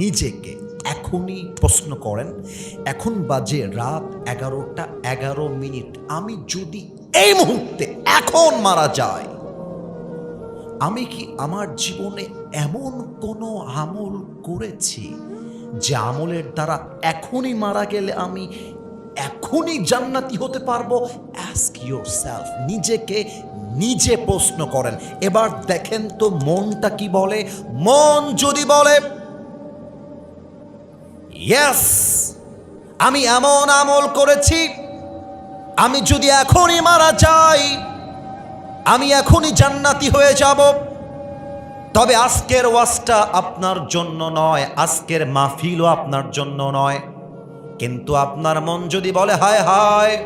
নিজেকে এখনই প্রশ্ন করেন, এখন বাজে রাত এগারোটা এগারো মিনিট। আমি যদি এই মুহূর্তে এখন মারা যাই, আমি কি আমার জীবনে এমন কোনো আমল করেছি যে আমলের দ্বারা এখনই মারা গেলে আমি এখনই জান্নাতি হতে পারব? অ্যাস্ক ইউর সেলফ নিজেকে নিজে প্রশ্ন করেন। এবার দেখেন তো মনটা কি বলে? মন যদি বলে ইয়েস আমি এমন আমল করেছি। আমি যদি এখনই মারা যাই, আমি এখনই জান্নাতি হয়ে যাব। তবে আজকের ওয়াজটা আপনার জন্য নয়, আজকের মাহফিলও আপনার জন্য নয়। কিন্তু আপনার মন যদি বলে, হায় হায়,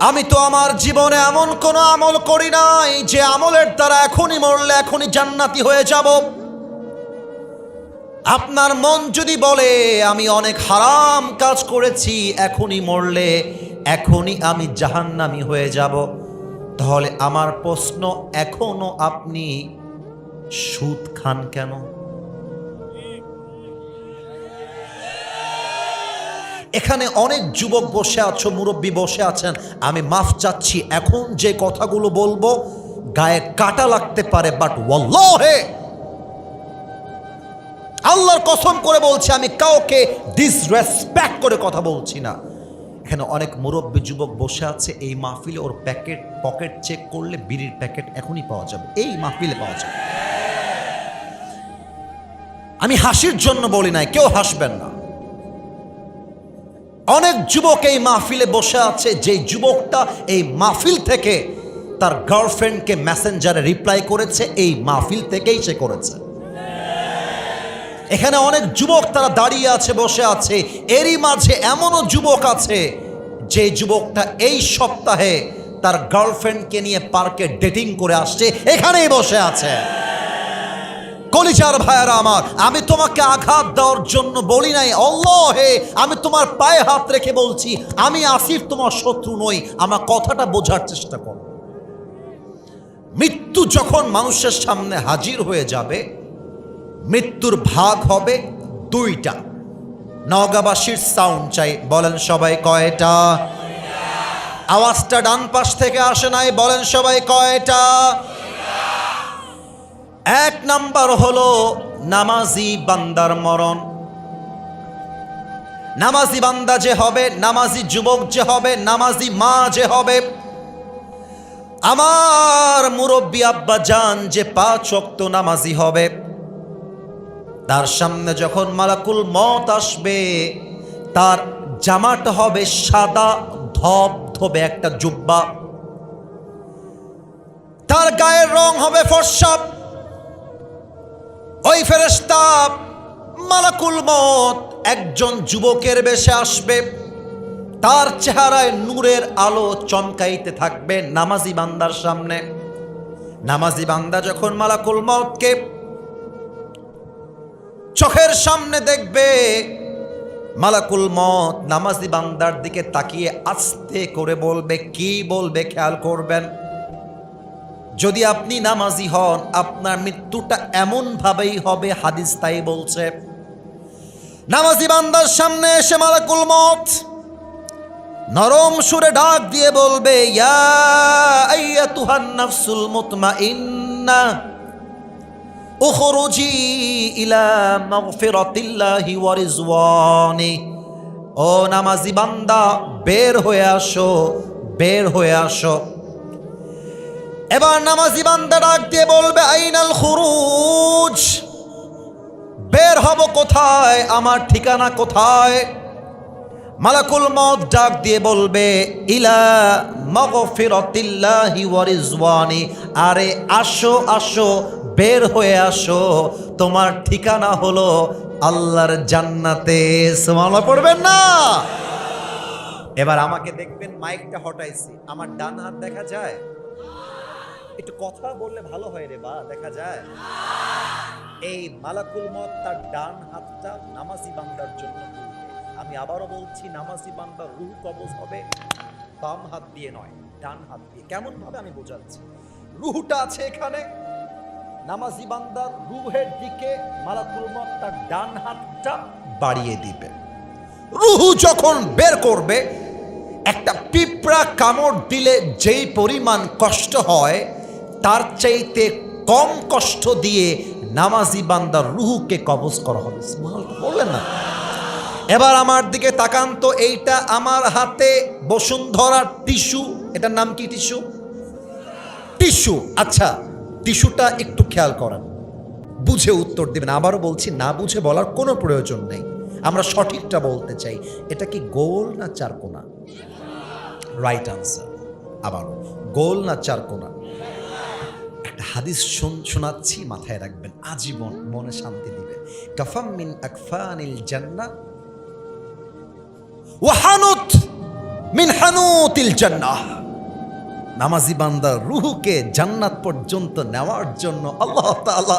আমি তো আমার জীবনে এমন কোনো আমল করি নাই যে আমলের দ্বারা এখনই মরলে এখনই জান্নাতি হয়ে যাব। আপনার মন যদি বলে, আমি অনেক হারাম কাজ করেছি, এখনই মরলে, এখনই আমি জাহান্নামি হয়ে যাব, তাহলে আমার প্রশ্ন, এখনও আপনি সুদ খান কেন? এখানে অনেক যুবক বসে আছো, মুরব্বী বসে আছেন, আমি মাফ চাচ্ছি, এখন যে কথাগুলো বলব, গায়ে কাটা লাগতে পারে বাট ওয়াল্লাহে আল্লাহর কসম করে বলছি, আমি কাউকে ডিসরেসপেক্ট করে কথা বলছি না। এখানে অনেক মুরব্বী যুবক বসে আছে, এই মাহফিলে ওর প্যাকেট পকেট চেক করলে বিড়ির প্যাকেট এখনই পাওয়া যাবে। এই মাহফিলে পাওয়া যাবে। আমি হাসির জন্য বলি নাই, কেউ হাসবেন না। অনেক যুবক এই মাহফিলে বসে আছে যে যুবকটা এই মাহফিল থেকে তার গার্লফ্রেন্ডকে মেসেঞ্জারে রিপ্লাই করেছে, এই মাহফিল থেকেই সে করেছে। এখানে অনেক যুবক তারা দাঁড়িয়ে আছে, বসে আছে। এরই মাঝে এমনও যুবক আছে, যে যুবকটা এই সপ্তাহে তার গার্লফ্রেন্ডকে নিয়ে পার্কে ডেটিং করে আসছে, এখানেই বসে আছে। কলিজার ভাইয়ারা আমার, আমি তোমাকে আঘাত দেওয়ার জন্য বলি নাই হে আমি তোমার পায়ে হাত রেখে বলছি, আমি আসিফ তোমার শত্রু নই, আমার কথাটা বোঝার চেষ্টা করো মৃত্যু যখন মানুষের সামনে হাজির হয়ে যাবে মৃত্যুর ভাগ হবে দুইটা। নওগাবাসীর সাউন্ড চাই। বলেন সবাই কয়টা? আওয়াজটা ডান পাশ থেকে আসে নাই। বলেন সবাই কয়টা? এক নাম্বার হলো নামাজি বান্দার মরণ। নামাজি বান্দা যে হবে, নামাজি যুবক যে হবে, নামাজি মা যে হবে, আমার মুরব্বী আব্বা জান যে পাঁচ অক্ত নামাজি হবে। তার সামনে যখন মালাকুল মত আসবে, তার জামাটা হবে সাদা ধপ ধবে একটা জুব্বা। তার গায়ের রং হবে ফর্সা। ওই ফেরেস্তা মালাকুল মত একজন যুবকের বেশে আসবে। তার চেহারায় নূরের আলো চমকাইতে থাকবে নামাজি বান্দার সামনে। নামাজি বান্দা যখন মালাকুল মতকে চোখের সামনে দেখবে মালাকুল মত নামাজি বান্দার দিকে তাকিয়ে আস্তে করে বলবে, কি বলবে খেয়াল করবেন? যদি আপনি নামাজি হন, আপনার মৃত্যুটা এমন ভাবেই হবে, হাদিস তাই বলছে। নামাজি বান্দার সামনে এসে মালাকুল মত নরম সুরে ডাক দিয়ে বলবে, ইয়া আইয়াতুহান নাফসুল মুতমাইন্না। উখরুজি ইলা মাগফিরাতিল্লাহি ওয়া রিজওয়ানি। ও নামাজি বান্দা, বের হয়ে আসো, বের হয়ে আসো। এবার নামাজি বান্দা ডাক দিয়ে বলবে, আইনাল খুরুজ, বের হব কোথায়? আমার ঠিকানা কোথায়? মালাকুল মত ডাক দিয়ে বলবে, ইলা মগফিরতিল্লাহি ওয়া রিজওয়ানি। আরে, আসো আসো বের হয়ে আসো। তোমার ঠিকানা হলো আল্লাহর জান্নাতে। সুবহানাল্লাহ, পড়বেন না? এবার আমাকে দেখবেন, মাইকটা হটাইছি। আমার ডান হাত দেখা যায়? একটু কথা বললে ভালো হয় রে বা, দেখা যায়? এই মালাকুল মত তার ডান হাতটা নামাজি বান্দার জন্য আমি আবারও বলছি, নামাজি বান্দার রুহ কবজ হবে, বাম হাত দিয়ে নয়, ডান হাত দিয়ে। কেমন ভাবে আমি বোঝাচ্ছি? রুহটা আছে এখানে। নামাজি বান্দার রুহের দিকে মালাকুল মত তার ডান হাতটা বাড়িয়ে দিবে। রুহু যখন বের করবে, একটা পিঁপড়া কামড় দিলে যেই পরিমাণ কষ্ট হয়, তার চাইতে কম কষ্ট দিয়ে নামাজি বান্দার রুহুকে কবজ করা হবে। বললেন না? এবার আমার দিকে তাকান তো, এইটা আমার হাতে বসুন্ধরা টিস্যু। এটার নাম কি টিস্যু? টিস্যু আচ্ছা। টিস্যুটা একটু খেয়াল করেন। বুঝে উত্তর দেবেন। আবারও বলছি, না বুঝে বলার কোনো প্রয়োজন নেই। আমরা সঠিকটা বলতে চাই, এটা কি গোল না চারকোনা রাইট আনসার আবারও, গোল না চারকোনা একটা হাদিস শুন- শোনাচ্ছি, মাথায় রাখবেন, আজীবন মনে শান্তি দিবে। কাফাম মিন আকফানিল জান্নাহ ওয়াহানুত মিন হানুতিল জান্নাহ নামাজি বান্দার রুহুকে জান্নাত পর্যন্ত নেওয়ার জন্য আল্লাহ তালা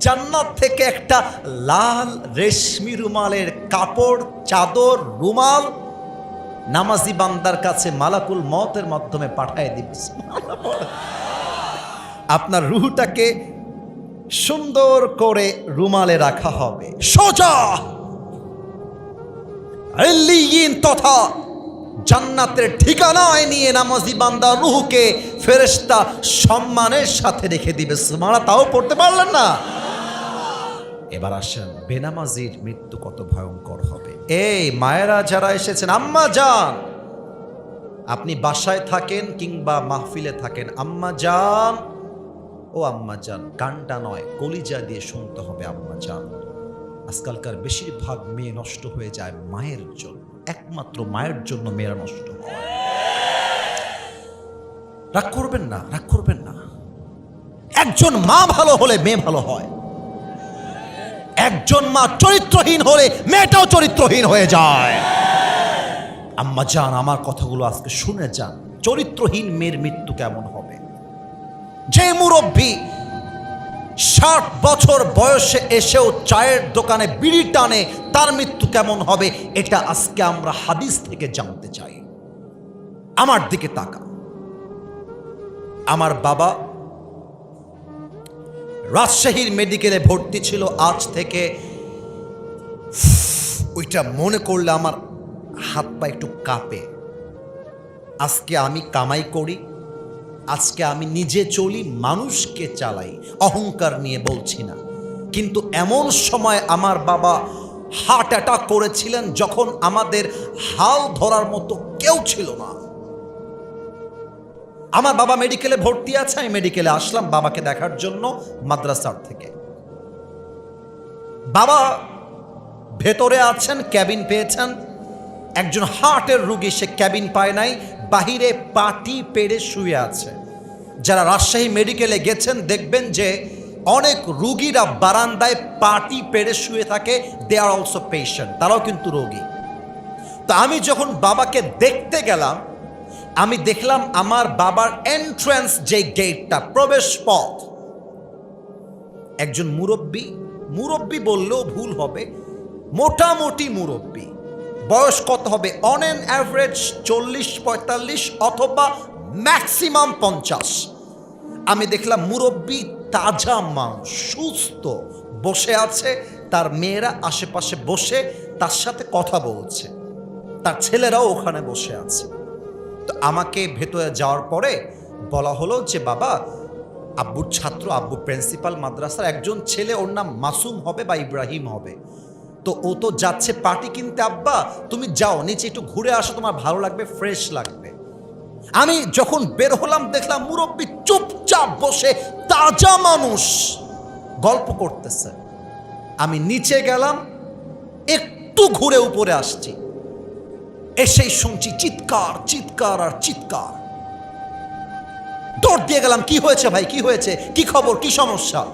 জান্নাত থেকে একটা লাল রেশমি রুমালের কাপড়, চাদর, রুমাল নামাজি বান্দার কাছে মালাকুল মতের মাধ্যমে পাঠায় দিবে। আপনার রুহুটাকে সুন্দর করে রুমালে রাখা হবে। সোজা। তথা জান্নাতের ঠিকানায় নিয়ে নামাজি বান্দা রুহুকে ফেরেশতা সম্মানের সাথে রেখে দিবে। সুমারা তাও পড়তে পারলেন না? এবার আসেন, বেনামাজির মৃত্যু কত ভয়ঙ্কর হবে। এই মায়েরা যারা এসেছেন, আম্মা যান। আপনি বাসায় থাকেন কিংবা মাহফিলে থাকেন, আম্মা যান। ও আম্মা যান, কানটা নয়, কলিজা দিয়ে শুনতে হবে আম্মা যান। আজকালকার বেশিরভাগ মেয়ে নষ্ট হয়ে যায় মায়ের জন্য। একমাত্র মায়ের জন্য মেয়েরা নষ্ট হয়। রাগ করবেন না, রাগ করবেন না। একজন মা ভালো হলে মেয়ে ভালো হয়। একজন মা চরিত্রহীন হলে মেয়েটাও চরিত্রহীন হয়ে যায়। আম্মা যান, আমার কথাগুলো আজকে শুনে যান। চরিত্রহীন মেয়ের মৃত্যু কেমন হবে? যে মুরব্বী ষাট বছর বয়সে এসেও চায়ের দোকানে বিড়ি টানে, তার মৃত্যু কেমন হবে এটা আজকে আমরা হাদিস থেকে জানতে চাই। আমার দিকে তাকা আমার বাবা রাজশাহীর মেডিকেলে ভর্তি ছিল আজ থেকে। ওইটা মনে করলে আমার হাত পা একটু কাঁপে। আজকে আমি কামাই করি। আজকে আমি নিজে চলি, মানুষকে চালাই। অহংকার নিয়ে বলছি না। কিন্তু এমন সময় আমার বাবা হার্ট অ্যাটাক করেছিলেন যখন আমাদের হাল ধরার মতো কেউ ছিল না। আমার বাবা মেডিকেলে ভর্তি আছে, আমি মেডিকেলে আসলাম বাবাকে দেখার জন্য মাদ্রাসার থেকে। বাবা ভেতরে আছেন ক্যাবিন পেয়েছেন। একজন হার্টের রুগী সে ক্যাবিন পায় নাই, বাহিরে পাটি পেড়ে শুয়ে আছে। যারা রাজশাহী মেডিকেলে গেছেন দেখবেন যে অনেক রুগীরা বারান্দায় পাটি পেড়ে শুয়ে থাকে দে আর অলসো পেশেন্ট তারাও কিন্তু রোগী। তো আমি যখন বাবাকে দেখতে গেলাম, আমি দেখলাম আমার বাবার এন্ট্রান্স যে গেটটা প্রবেশ পথ। একজন মুরব্বী মুরব্বী বললেও ভুল হবে, মোটামুটি মুরব্বী। বয়স কত হবে? অন অ্যান অ্যাভারেজ চল্লিশ, পঁয়তাল্লিশ অথবা ম্যাক্সিমাম পঞ্চাশ। আমি দেখলাম মুরব্বী তাজা মানুষ, সুস্থ, বসে আছে, তার মেয়েরা আশেপাশে বসে তার সাথে কথা বলছে। তার ছেলেরাও ওখানে বসে আছে। তো আমাকে ভেতরে যাওয়ার পরে বলা হলো যে, বাবা, আব্বুর ছাত্র আব্বু প্রিন্সিপাল মাদ্রাসার একজন ছেলে, ওর নাম মাসুম হবে বা ইব্রাহিম হবে। তো ও তো যাচ্ছে পার্টি কিনতে, আব্বা। তুমি যাও, নিচে একটু ঘুরে আসো, তোমার ভালো লাগবে ফ্রেশ লাগবে। আমি যখন বের হলাম, দেখলাম মুরব্বী চুপচাপ বসে, তাজা মানুষ গল্প করতেছে। আমি নিচে গেলাম, একটু ঘুরে উপরে আসছি। এসেই শুনছি চিৎকার চিৎকার আর চিৎকার। দৌড় দিয়ে গেলাম, কি হয়েছে ভাই? কি হয়েছে? কি খবর? কি সমস্যা?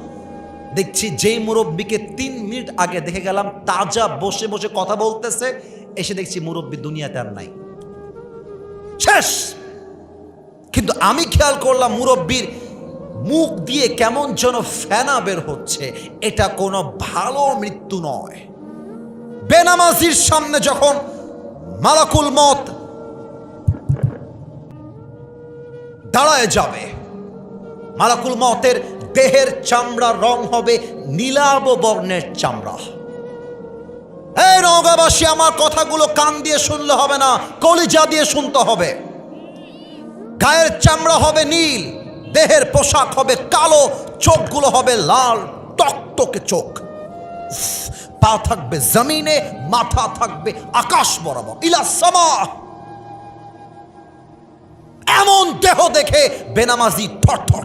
দেখছি যেই মুরব্বীকে তিন মিনিট আগে দেখে গেলাম তাজা বসে বসে কথা বলতেছে, এসে দেখছি মুরব্বী দুনিয়াতে আর নাই। শেষ! কিন্তু আমি খেয়াল করলাম মুরব্বীর মুখ দিয়ে কেমন যেন ফেনা বের হচ্ছে। এটা কোনো ভালো মৃত্যু নয়। বেনামাজির সামনে যখন মালাকুল মত দাঁড়ায় যাবে, মালাকুল মতের দেহের চামড়ার রং হবে নীলাব বর্ণের চামড়া। এই নওগাঁবাসী, আমার কথাগুলো কান দিয়ে শুনলে হবে না, কলিজা দিয়ে শুনতে হবে। গায়ের চামড়া হবে নীল, দেহের পোশাক হবে কালো, চোখগুলো হবে লাল টকটকে চোখ। পা থাকবে জমিনে, মাথা থাকবে আকাশ বরাবর, ইলা সামা। এমন দেহ দেখে বেনামাজি থর থর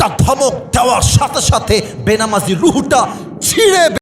একটা ধমক দেওয়ার সাথে সাথে বেনামাজি রুহুটা ছিঁড়ে